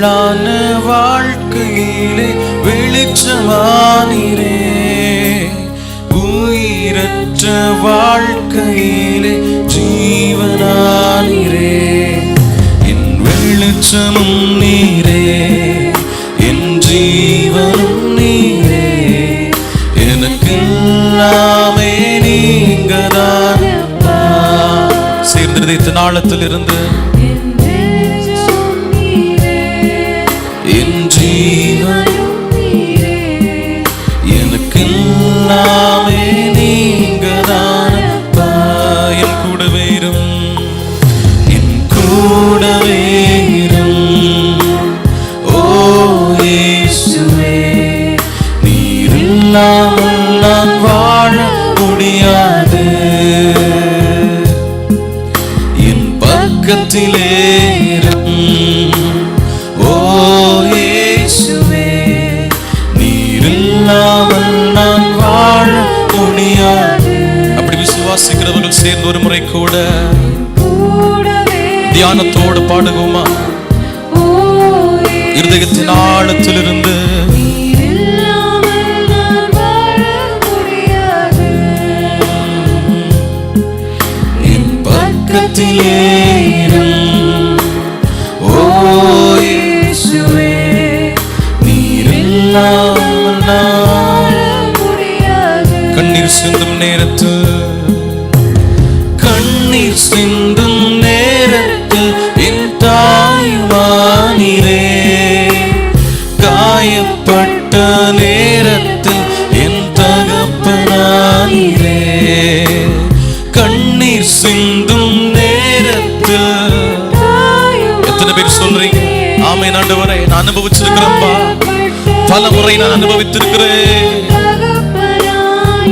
இருளான வாழ்க்கையிலே வெளிச்சமானீரே. உயிரற்ற வாழ்க்கையிலே ஜீவனானீரே. என் வெளிச்சமும் நீரே என் ஜீவனும் நீரே. எனக்கு எல்லாமே நீங்கதான் சேர்ந்திருந்த நாளத்தில் ஓ இயேசுவே நீர் இல்லாமல் நான் வாழ முடியாது. அப்படி விசுவாசிக்கிறவர்கள் சேர்ந்து ஒரு முறை கூட தியானத்தோடு பாடுவோமா? இருதயத்தின் ஆழத்திலிருந்து சிந்தும் நேரத்து கண்ணீர் சிந்தும் நேரத்து என் தாய்மானிரே காயப்பட்ட நேரத்து என் தகப்பனானிரே கண்ணீர் சிந்தும் நேரத்து எத்தனை பேர் சொல்றீங்க? ஆமை ஆண்டவரே நான் அனுபவிச்சிருக்கிறேன்பா பல முறை நான் அனுபவித்திருக்கிறேன்.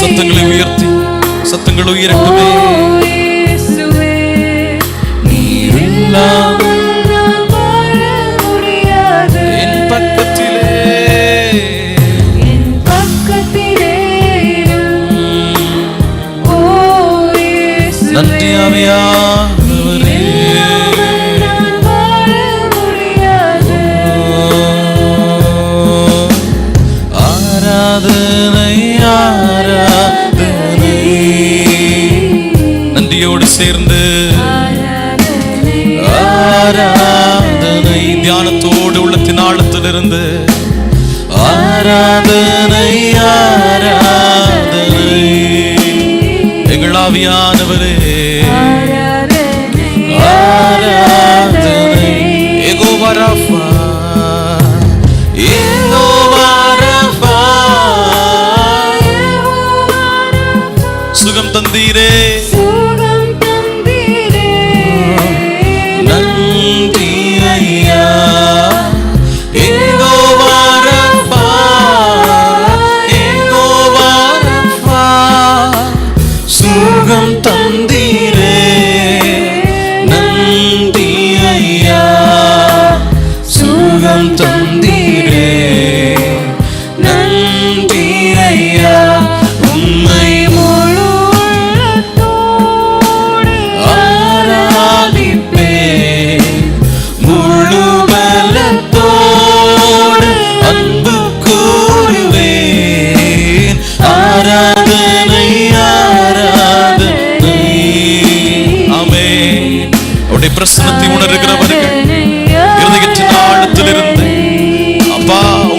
சத்தங்களை உயர்த்தி சத்தங்கள் உயரட்டுமே. நீ இல்லாமல் ஆவியானவரே ஆராதனை எகோவா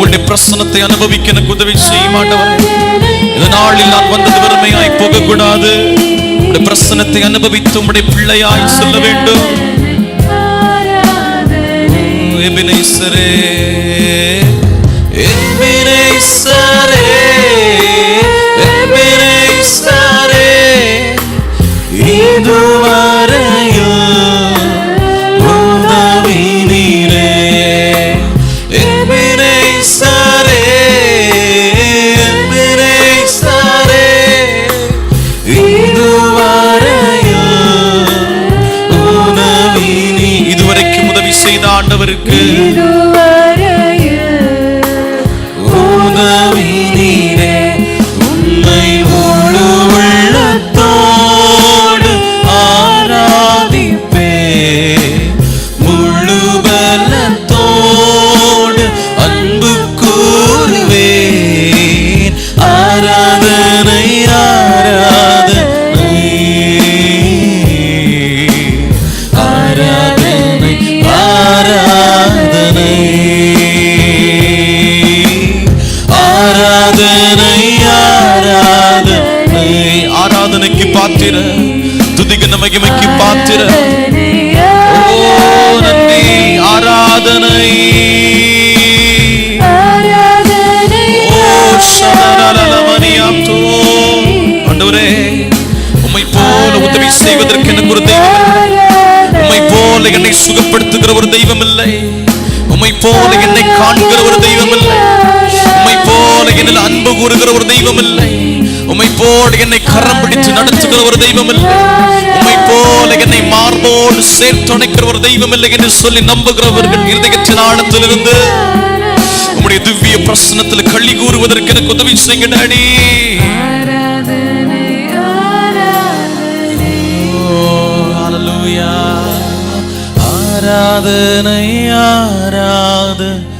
உங்களுடைய பிரசனத்தை அனுபவிக்க எனக்கு உதவி செய்ய மாட்டவர். இந்த நாளில் நான் வந்தது வறுமையாய் போகக்கூடாது. உங்களுடைய பிரசனத்தை அனுபவித்து உங்களுடைய பிள்ளையாய் சொல்ல வேண்டும். எபினேசரே. செய்த ஆண்டவருக்கு. ஆராதனைக்கு பாத்திர துதிகன மகிமைக்கு பாத்திர. ஓ நன்றி ஆராதனை. ஓ சதரலமணியாத்தோ ஆண்டவரே உம்மை போல உதவி செய்வதற்கு எனக்கு ஒரு தெய்வம் உம்மை போல என்னை சுகப்படுத்துகிற ஒரு தெய்வம் இல்லை. உம்மை போல என்னை காண்கிற ஒரு தெய்வம் இல்லை. உம்மை போல என்னில் அன்பு கூறுகிற ஒரு தெய்வம் இல்லை. உமை போல என்னை கரம் பிடித்து நடத்துகிற ஒரு தெய்வம் இல்லை. உம்மை போல என்னை மார்போடு சேர்த்துணைக்கிற ஒரு தெய்வம் இல்லை என்று சொல்லி நம்புகிறவர்கள் இருதயத்தின் ஆழத்திலிருந்து உம்முடைய திவ்ய பிரசனத்தில் கள்ளி கூறுவதற்கு எனக்கு உதவி செய்யுங்க டாடி. ஆராதனை ஆராதனை ஆராதனை ஆராதனை.